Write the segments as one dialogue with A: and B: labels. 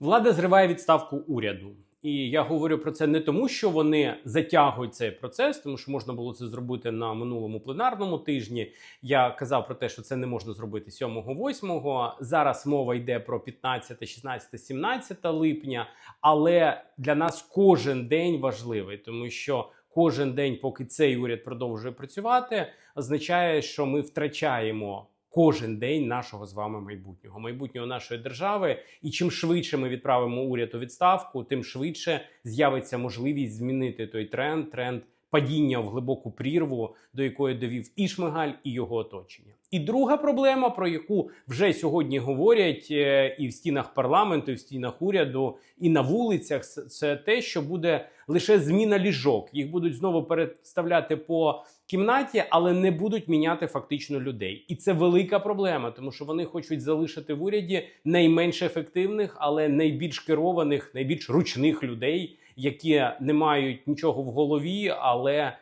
A: Влада зриває відставку уряду. І я говорю про це не тому, що вони затягують цей процес, тому що можна було це зробити на минулому пленарному тижні. Я казав про те, що це не можна зробити 7-8. Зараз мова йде про 15, 16, 17 липня. Але для нас кожен день важливий, тому що кожен день, поки цей уряд продовжує працювати, означає, що ми втрачаємо. Кожен день нашого з вами майбутнього, майбутнього нашої держави, і чим швидше ми відправимо уряд у відставку, тим швидше з'явиться можливість змінити той тренд, тренд падіння в глибоку прірву, до якої довів і Шмигаль, і його оточення. І друга проблема, про яку вже сьогодні говорять е, і в стінах парламенту, і в стінах уряду, і на вулицях, це- це те, що буде лише зміна ліжок. Їх будуть знову переставляти по кімнаті, але не будуть міняти фактично людей. І це велика проблема, тому що вони хочуть залишити в уряді найменш ефективних, але найбільш керованих, найбільш ручних людей, які не мають нічого в голові, але е,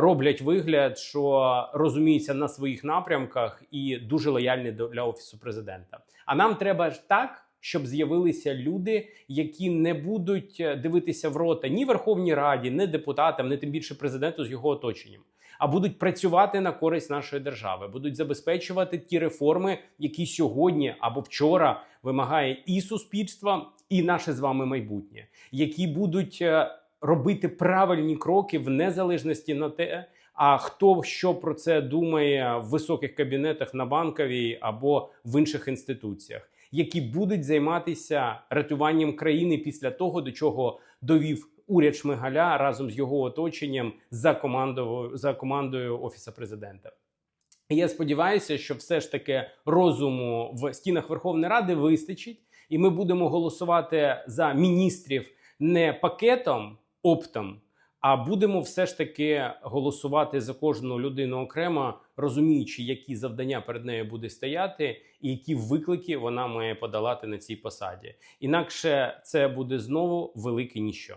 A: роблять вигляд, що розуміються на своїх напрямках і дуже лояльні до для офісу президента. А нам треба ж так. Щоб з'явилися люди, які не будуть е, дивитися в рота ні Верховній Раді, ні депутатам, ні тим більше президенту з його оточенням, а будуть працювати на користь нашої держави, будуть забезпечувати ті реформи, які сьогодні або вчора вимагає і суспільство, і наше з вами майбутнє, які будуть е, робити правильні кроки в незалежності на те. А хто що про це думає в високих кабінетах на банковій або в інших інституціях, які будуть займатися рятуванням країни після того, до чого довів уряд Шмигаля разом з його оточенням за командою за командою офіса президента. Я сподіваюся, що все ж таки розуму в стінах Верховної Ради вистачить, і ми будемо голосувати за міністрів не пакетом оптом, а будемо все ж таки голосувати за кожну людину окремо, розуміючи, які завдання перед нею буде стояти, і які виклики вона має подолати на цій посаді. Інакше це буде знову велике ніщо.